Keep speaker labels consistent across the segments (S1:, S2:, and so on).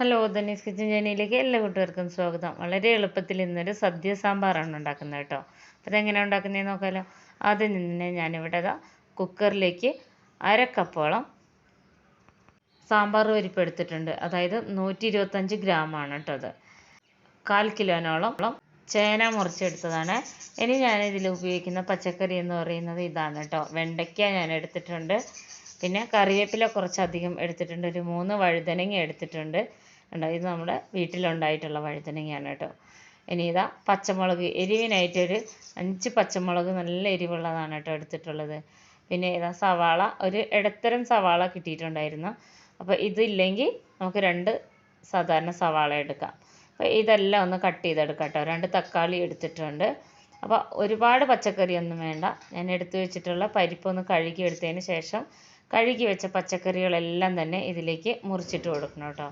S1: Hello Dhani's kitchen ജേണിയിലേക്ക് എല്ലാ കൂട്ടുകാർക്കും സ്വാഗതം. വളരെ എളുപ്പത്തിൽ ഇന്നൊരു സദ്യ സാമ്പാറാണ് ഉണ്ടാക്കുന്നത് കേട്ടോ. അപ്പോൾ അതെങ്ങനെയാണ് ഉണ്ടാക്കുന്നതെന്ന് നോക്കാമല്ലോ ആദ്യം തന്നെ ഞാനിവിടെ ഇതാ കുക്കറിലേക്ക് അര സാമ്പാർ പരിപ്പ് എടുത്തിട്ടുണ്ട്. അതായത് നൂറ്റി ഇരുപത്തഞ്ച് ഗ്രാമാണ് കേട്ടോ അത്. കാൽ കിലോനോളം ചേന മുറിച്ചെടുത്തതാണ്. ഇനി ഞാനിതിൽ ഉപയോഗിക്കുന്ന പച്ചക്കറി എന്ന് പറയുന്നത് ഇതാണ് കേട്ടോ. വെണ്ടയ്ക്ക ഞാൻ എടുത്തിട്ടുണ്ട്. പിന്നെ കറിവേപ്പില കുറച്ചധികം എടുത്തിട്ടുണ്ട്. ഒരു മൂന്ന് വഴുതനങ്ങ എടുത്തിട്ടുണ്ട്. ഉണ്ടോ ഇത് നമ്മുടെ വീട്ടിലുണ്ടായിട്ടുള്ള വഴുതനങ്ങയാണ് കേട്ടോ. ഇനി ഇതാ പച്ചമുളക് എരിവിനായിട്ടൊരു അഞ്ച് പച്ചമുളക് നല്ല എരിവുള്ളതാണ് കേട്ടോ എടുത്തിട്ടുള്ളത്. പിന്നെ ഇതാ സവാള ഒരു ഇടത്തരം സവാള കിട്ടിയിട്ടുണ്ടായിരുന്നു. അപ്പോൾ ഇതില്ലെങ്കിൽ നമുക്ക് രണ്ട് സാധാരണ സവാള എടുക്കാം. അപ്പോൾ ഇതെല്ലാം ഒന്ന് കട്ട് ചെയ്തെടുക്കാം കേട്ടോ. രണ്ട് തക്കാളി എടുത്തിട്ടുണ്ട്. അപ്പോൾ ഒരുപാട് പച്ചക്കറിയൊന്നും വേണ്ട. ഞാൻ എടുത്തു വെച്ചിട്ടുള്ള പരിപ്പൊന്ന് കഴുകി എടുത്തതിന് ശേഷം കഴുകി വെച്ച പച്ചക്കറികളെല്ലാം തന്നെ ഇതിലേക്ക് മുറിച്ചിട്ട് കൊടുക്കണം കേട്ടോ.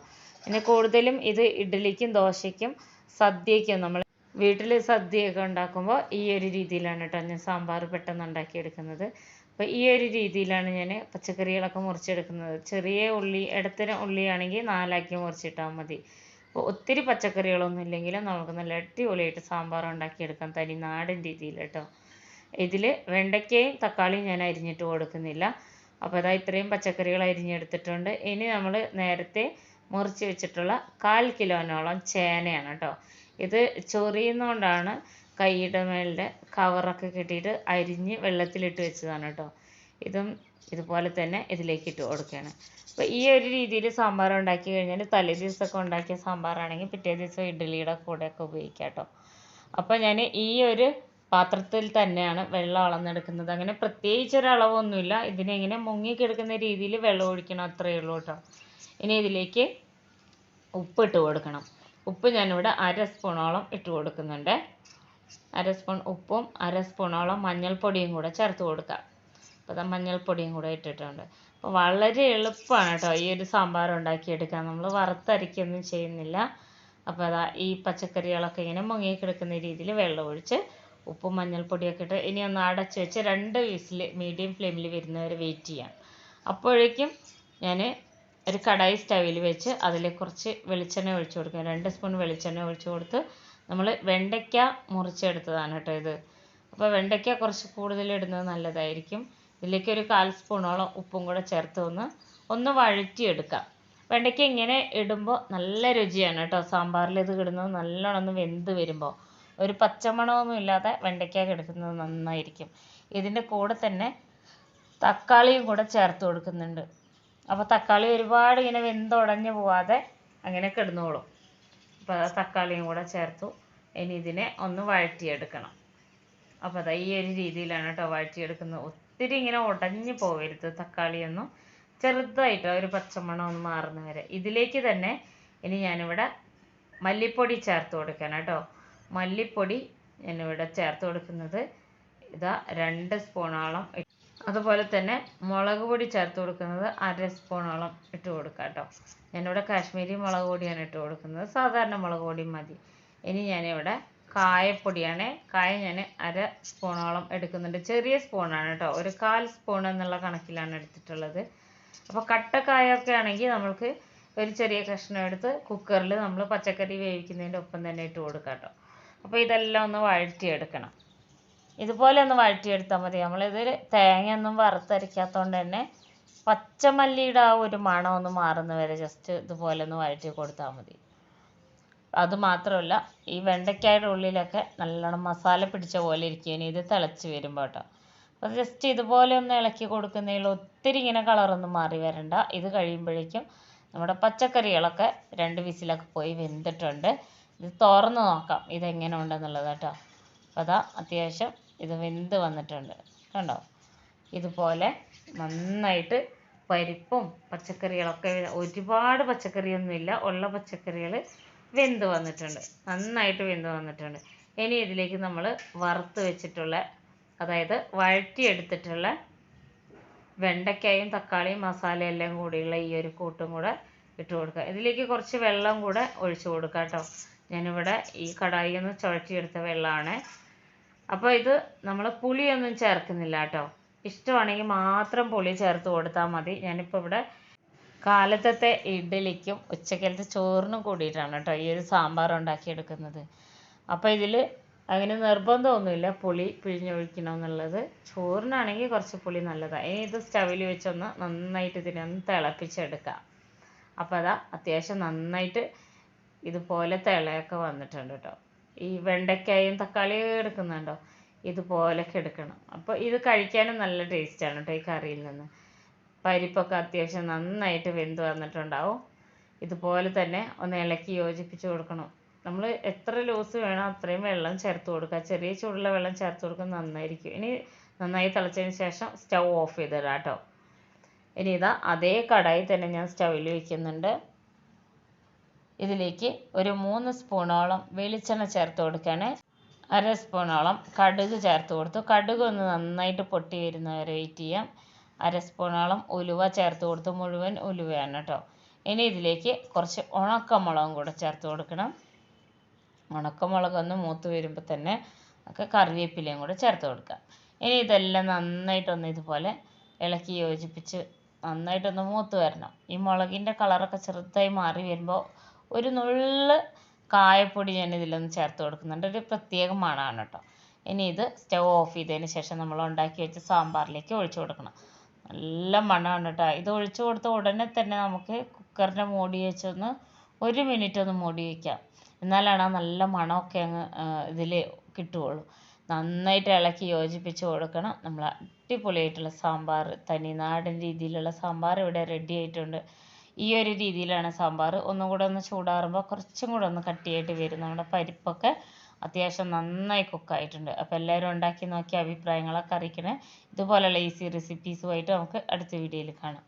S1: പിന്നെ കൂടുതലും ഇത് ഇഡ്ഡലിക്കും ദോശയ്ക്കും സദ്യയ്ക്കും നമ്മൾ വീട്ടിൽ സദ്യയൊക്കെ ഉണ്ടാക്കുമ്പോൾ ഈ ഒരു രീതിയിലാണ് കേട്ടോ ഞാൻ സാമ്പാർ പെട്ടെന്ന് ഉണ്ടാക്കിയെടുക്കുന്നത്. അപ്പോൾ ഈ ഒരു രീതിയിലാണ് ഞാൻ പച്ചക്കറികളൊക്കെ മുറിച്ചെടുക്കുന്നത്. ചെറിയ ഉള്ളി ഇടത്തരം ഉള്ളിയാണെങ്കിൽ നാലാക്കി മുറിച്ചിട്ടാൽ മതി. അപ്പോൾ ഒത്തിരി പച്ചക്കറികളൊന്നും ഇല്ലെങ്കിലും നമുക്ക് നല്ല അടിപൊളിയായിട്ട് സാമ്പാർ ഉണ്ടാക്കിയെടുക്കാം തനി നാടൻ രീതിയിൽ കേട്ടോ ഇതിൽ വെണ്ടയ്ക്കയും തക്കാളിയും ഞാൻ അരിഞ്ഞിട്ട് കൊടുക്കുന്നില്ല. അപ്പോൾ അതാ ഇത്രയും പച്ചക്കറികൾ അരിഞ്ഞെടുത്തിട്ടുണ്ട്. ഇനി നമ്മൾ നേരത്തെ മുറിച്ച് വെച്ചിട്ടുള്ള കാൽ കിലോനോളം ചേനയാണ് കേട്ടോ ഇത് ചൊറിയുന്നതുകൊണ്ടാണ് കൈയുടെ മേളിലെ കവറൊക്കെ കെട്ടിയിട്ട് അരിഞ്ഞ് വെള്ളത്തിലിട്ട് വെച്ചതാണ് കേട്ടോ ഇതും ഇതുപോലെ തന്നെ ഇതിലേക്ക് ഇട്ട് കൊടുക്കുകയാണ്. അപ്പോൾ ഈ ഒരു രീതിയിൽ സാമ്പാർ ഉണ്ടാക്കി കഴിഞ്ഞാൽ തലേ ദിവസമൊക്കെ ഉണ്ടാക്കിയ സാമ്പാറാണെങ്കിൽ പിറ്റേ ദിവസം ഇഡ്ഡലിയുടെ കൂടെയൊക്കെ ഉപയോഗിക്കാം കേട്ടോ അപ്പോൾ ഞാൻ ഈ ഒരു പാത്രത്തിൽ തന്നെയാണ് വെള്ളം അളന്നെടുക്കുന്നത്. അങ്ങനെ പ്രത്യേകിച്ച് ഒരു അളവൊന്നുമില്ല. ഇതിനെ ഇങ്ങനെ മുങ്ങിക്കിടക്കുന്ന രീതിയിൽ വെള്ളം ഒഴിക്കണം അത്രയേ ഉള്ളൂ കേട്ടോ ഇനി ഇതിലേക്ക് ഉപ്പ് ഇട്ട് കൊടുക്കണം. ഉപ്പ് ഞാനിവിടെ അര സ്പൂണോളം ഇട്ട് കൊടുക്കുന്നുണ്ട്. അര സ്പൂൺ ഉപ്പും അര സ്പൂണോളം മഞ്ഞൾപ്പൊടിയും കൂടെ ചേർത്ത് കൊടുക്കാം. അപ്പോൾ മഞ്ഞൾപ്പൊടിയും കൂടെ ഇട്ടിട്ടുണ്ട്. അപ്പോൾ വളരെ എളുപ്പമാണ് കേട്ടോ ഈ ഒരു സാമ്പാർ ഉണ്ടാക്കിയെടുക്കാൻ. നമ്മൾ വറുത്തരയ്ക്കൊന്നും ചെയ്യുന്നില്ല. അപ്പോൾ അതാ ഈ പച്ചക്കറികളൊക്കെ ഇങ്ങനെ മുങ്ങി കിടക്കുന്ന രീതിയിൽ വെള്ളം ഒഴിച്ച് ഉപ്പും മഞ്ഞൾപ്പൊടിയൊക്കെ ഇട്ട് ഇനി ഒന്ന് അടച്ച് വെച്ച് രണ്ട് വിസിൽ മീഡിയം ഫ്ലെയിമിൽ വരുന്നവരെ വെയിറ്റ് ചെയ്യാം. അപ്പോഴേക്കും ഞാൻ ഒരു കടായി സ്റ്റവിൽ വെച്ച് അതിൽ കുറച്ച് വെളിച്ചെണ്ണ ഒഴിച്ച് കൊടുക്കുക. രണ്ട് സ്പൂൺ വെളിച്ചെണ്ണ ഒഴിച്ച് കൊടുത്ത് നമ്മൾ വെണ്ടയ്ക്ക മുറിച്ചെടുത്തതാണ് കേട്ടോ ഇത്. അപ്പോൾ വെണ്ടയ്ക്ക കുറച്ച് കൂടുതൽ ഇടുന്നത് നല്ലതായിരിക്കും. ഇതിലേക്ക് ഒരു കാൽ സ്പൂണോളം ഉപ്പും കൂടെ ചേർത്ത് ഒന്ന് ഒന്ന് വഴറ്റിയെടുക്കാം. വെണ്ടയ്ക്ക ഇങ്ങനെ ഇടുമ്പോൾ നല്ല രുചിയാണ് കേട്ടോ. സാമ്പാറിൽ ഇത് ഇടുന്നത് നല്ലോണം ഒന്ന് വെന്ത് വരുമ്പോൾ ഒരു പച്ചമണമൊന്നും ഇല്ലാതെ വെണ്ടയ്ക്ക കിടക്കുന്നത് നന്നായിരിക്കും. ഇതിന്റെ കൂടെ തന്നെ തക്കാളിയും കൂടെ ചേർത്ത് കൊടുക്കുന്നുണ്ട്. അപ്പോൾ തക്കാളി ഒരുപാട് ഇങ്ങനെ വെന്തുടഞ്ഞു പോവാതെ അങ്ങനെ കിടന്നോളും. അപ്പോൾ തക്കാളിയും കൂടെ ചേർത്തു. ഇനി ഇതിനെ ഒന്ന് വഴറ്റിയെടുക്കണം. അപ്പോൾ അതാ ഈ ഒരു രീതിയിലാണ് കേട്ടോ വഴറ്റിയെടുക്കുന്നത്. ഒത്തിരി ഇങ്ങനെ ഉടഞ്ഞു പോവരുത് തക്കാളിയൊന്നും. ചെറുതായിട്ട് ഒരു പച്ചമണം ഒന്ന് മാറുന്ന വരെ. ഇതിലേക്ക് തന്നെ ഇനി ഞാനിവിടെ മല്ലിപ്പൊടി ചേർത്ത് കൊടുക്കണം കേട്ടോ. മല്ലിപ്പൊടി ഞാനിവിടെ ചേർത്ത് കൊടുക്കുന്നത് ഇതാ രണ്ട് സ്പൂണോളം അതുപോലെ തന്നെ മുളക് പൊടി ചേർത്ത് കൊടുക്കുന്നത് അര സ്പൂണോളം ഇട്ട് കൊടുക്കുക കേട്ടോ. ഞാനിവിടെ കാശ്മീരി മുളക് പൊടിയാണ് ഇട്ട് കൊടുക്കുന്നത്. സാധാരണ മുളക് പൊടി മതി. ഇനി ഞാനിവിടെ കായപ്പൊടിയാണ്. കായ ഞാൻ അര സ്പൂണോളം എടുക്കുന്നുണ്ട്. ചെറിയ സ്പൂണാണ് കേട്ടോ. ഒരു കാൽ സ്പൂൺ എന്നുള്ള കണക്കിലാണ് എടുത്തിട്ടുള്ളത്. അപ്പോൾ കട്ടക്കായൊക്കെ ആണെങ്കിൽ നമ്മൾക്ക് ഒരു ചെറിയ കഷ്ണം എടുത്ത് കുക്കറിൽ നമ്മൾ പച്ചക്കറി വേവിക്കുന്നതിന്റെ ഒപ്പം തന്നെ ഇട്ട് കൊടുക്കാം കേട്ടോ. അപ്പോൾ ഇതെല്ലാം ഒന്ന് വഴറ്റിയെടുക്കണം. ഇതുപോലെ ഒന്ന് വഴറ്റിയെടുത്താൽ മതി. നമ്മളിതിൽ തേങ്ങയൊന്നും വറുത്തരയ്ക്കാത്തതുകൊണ്ട് തന്നെ പച്ചമല്ലിയുടെ ആ ഒരു മണം ഒന്ന് മാറുന്ന വരെ ജസ്റ്റ് ഇതുപോലെ ഒന്ന് വഴറ്റി കൊടുത്താൽ മതി. അത് മാത്രമല്ല ഈ വെണ്ടയ്ക്കായുടെ ഉള്ളിലൊക്കെ നല്ലോണം മസാല പിടിച്ച പോലെ ഇരിക്കും. ഇനി ഇത് തിളച്ച് വരുമ്പോൾ കേട്ടോ. അപ്പോൾ ജസ്റ്റ് ഇതുപോലെ ഒന്ന് ഇളക്കി കൊടുക്കുന്നതിൽ ഒത്തിരി ഇങ്ങനെ കളറൊന്നും മാറി വരണ്ട. ഇത് കഴിയുമ്പോഴേക്കും നമ്മുടെ പച്ചക്കറികളൊക്കെ രണ്ട് വിസിലൊക്കെ പോയി വെന്തിട്ടുണ്ട്. ഇത് തുറന്ന് നോക്കാം ഇതെങ്ങനെ ഉണ്ടെന്നുള്ളത് കേട്ടോ. അപ്പോൾ അതാ അത്യാവശ്യം ഇത് വെന്ത് വന്നിട്ടുണ്ട്. കണ്ടോ? ഇതുപോലെ നന്നായിട്ട് പരിപ്പും പച്ചക്കറികളൊക്കെ ഒരുപാട് പച്ചക്കറിയൊന്നുമില്ല. ഉള്ള പച്ചക്കറികൾ വെന്ത് വന്നിട്ടുണ്ട്. നന്നായിട്ട് വെന്ത് വന്നിട്ടുണ്ട്. ഇനി ഇതിലേക്ക് നമ്മൾ വറുത്ത് വെച്ചിട്ടുള്ള അതായത് വഴറ്റിയെടുത്തിട്ടുള്ള വെണ്ടയ്ക്കായും തക്കാളിയും മസാല എല്ലാം കൂടിയുള്ള ഈ ഒരു കൂട്ടും കൂടെ ഇട്ട് കൊടുക്കുക. ഇതിലേക്ക് കുറച്ച് വെള്ളം കൂടെ ഒഴിച്ചു കൊടുക്കുക കേട്ടോ. ഞാനിവിടെ ഈ കടായി ഒന്ന് ചുഴറ്റിയെടുത്ത വെള്ളമാണ്. അപ്പോൾ ഇത് നമ്മൾ പുളിയൊന്നും ചേർക്കുന്നില്ല കേട്ടോ ഇഷ്ടമാണെങ്കിൽ മാത്രം പുളി ചേർത്ത് കൊടുത്താൽ മതി. ഞാനിപ്പോൾ ഇവിടെ കാലത്തത്തെ ഇഡ്ഡലിക്കും ഉച്ചക്കലത്തെ ചോറിനും കൂടിയിട്ടാണ് കേട്ടോ ഈ ഒരു സാമ്പാർ ഉണ്ടാക്കിയെടുക്കുന്നത്. അപ്പോൾ ഇതിൽ അങ്ങനെ നിർബന്ധമൊന്നുമില്ല പുളി പിഴിഞ്ഞൊഴിക്കണമെന്നുള്ളത് ചോറിനാണെങ്കിൽ കുറച്ച് പുളി നല്ലതാണ് ഇനി ഇത് സ്റ്റവിൽ വെച്ചൊന്ന് നന്നായിട്ട് ഇതിനെ ഒന്ന് തിളപ്പിച്ചെടുക്കാം. അപ്പോൾ അതാ അത്യാവശ്യം നന്നായിട്ട് ഇതുപോലെ തിളയൊക്കെ വന്നിട്ടുണ്ട് കേട്ടോ. ഈ വെണ്ടയ്ക്കായും തക്കാളിയും എടുക്കുന്നുണ്ടോ? ഇതുപോലൊക്കെ എടുക്കണം. അപ്പോൾ ഇത് കഴിക്കാനും നല്ല ടേസ്റ്റാണ് കേട്ടോ ഈ കറിയിൽ നിന്ന്. പരിപ്പൊക്കെ അത്യാവശ്യം നന്നായിട്ട് വെന്ത് വന്നിട്ടുണ്ടാവും. ഇതുപോലെ തന്നെ ഒന്ന് ഇളക്കി യോജിപ്പിച്ച് കൊടുക്കണം. നമ്മൾ എത്ര ലൂസ് വേണോ അത്രയും വെള്ളം ചേർത്ത് കൊടുക്കുക. ചെറിയ ചൂടുള്ള വെള്ളം ചേർത്ത് കൊടുക്കുന്നത് നന്നായിരിക്കും. ഇനി നന്നായി തിളച്ചതിന് ശേഷം സ്റ്റൗ ഓഫ് ചെയ്തിടാം കേട്ടോ ഇനി ഇതാ അതേ കടായി തന്നെ ഞാൻ സ്റ്റൗവിൽ വയ്ക്കുന്നുണ്ട് ഇതിലേക്ക് ഒരു മൂന്ന് സ്പൂണോളം വെളിച്ചെണ്ണ ചേർത്ത് കൊടുക്കുകയാണ്. അര സ്പൂണോളം കടുക് ചേർത്ത് കൊടുത്തു. കടുക് ഒന്ന് നന്നായിട്ട് പൊട്ടി വരുന്നവരെ വെയിറ്റ് ചെയ്യാം. അര സ്പൂണോളം ഉലുവ ചേർത്ത് കൊടുത്തു. മുഴുവൻ ഉലുവയാണ് കേട്ടോ. ഇനി ഇതിലേക്ക് കുറച്ച് ഉണക്കമുളകും കൂടെ ചേർത്ത് കൊടുക്കണം. ഉണക്കമുളകൊന്ന് മൂത്ത് വരുമ്പോൾ തന്നെ ഒക്കെ കറിവേപ്പിലയും കൂടെ ചേർത്ത് കൊടുക്കാം. ഇനി ഇതെല്ലാം നന്നായിട്ടൊന്ന് ഇതുപോലെ ഇളക്കി യോജിപ്പിച്ച് നന്നായിട്ടൊന്ന് മൂത്ത് വരണം. ഈ മുളകിന്റെ കളറൊക്കെ ചെറുതായി മാറി വരുമ്പോൾ ഒരു നുള്ള് കായപ്പൊടി ഞാൻ ഇതിലൊന്ന് ചേർത്ത് കൊടുക്കുന്നുണ്ട്. ഒരു പ്രത്യേക മണമാണ് കേട്ടോ. ഇനി ഇത് സ്റ്റൗ ഓഫ് ചെയ്തതിന് ശേഷം നമ്മൾ ഉണ്ടാക്കി വെച്ച സാമ്പാറിലേക്ക് ഒഴിച്ചു കൊടുക്കണം. നല്ല മണമാണ് കേട്ടോ. ഇത് ഒഴിച്ചു കൊടുത്ത ഉടനെ തന്നെ നമുക്ക് കുക്കറിന്റെ മൂടി വെച്ചൊന്ന് ഒരു മിനിറ്റ് ഒന്ന് മൂടി വയ്ക്കാം എന്നാലാണ് ആ നല്ല മണമൊക്കെ അങ്ങ് ഇതിൽ കിട്ടുകയുള്ളൂ. നന്നായിട്ട് ഇളക്കി യോജിപ്പിച്ച് കൊടുക്കണം. നമ്മൾ അടിപൊളിയായിട്ടുള്ള സാമ്പാർ തനിനാടൻ രീതിയിലുള്ള സാമ്പാർ ഇവിടെ റെഡി ആയിട്ടുണ്ട്. ഈ ഒരു രീതിയിലാണ് സാമ്പാർ. ഒന്നും കൂടെ ഒന്ന് ചൂടാറുമ്പോൾ കുറച്ചും കൂടെ ഒന്ന് കട്ടിയായിട്ട് വരും. നമ്മുടെ പരിപ്പൊക്കെ അത്യാവശ്യം നന്നായി കുക്കായിട്ടുണ്ട് അപ്പോൾ എല്ലാവരും ഉണ്ടാക്കി നോക്കി അഭിപ്രായങ്ങളൊക്കെ അറിയിക്കണേ. ഇതുപോലെയുള്ള ഈസി റെസിപ്പീസുമായിട്ട് നമുക്ക് അടുത്ത വീഡിയോയിൽ കാണാം.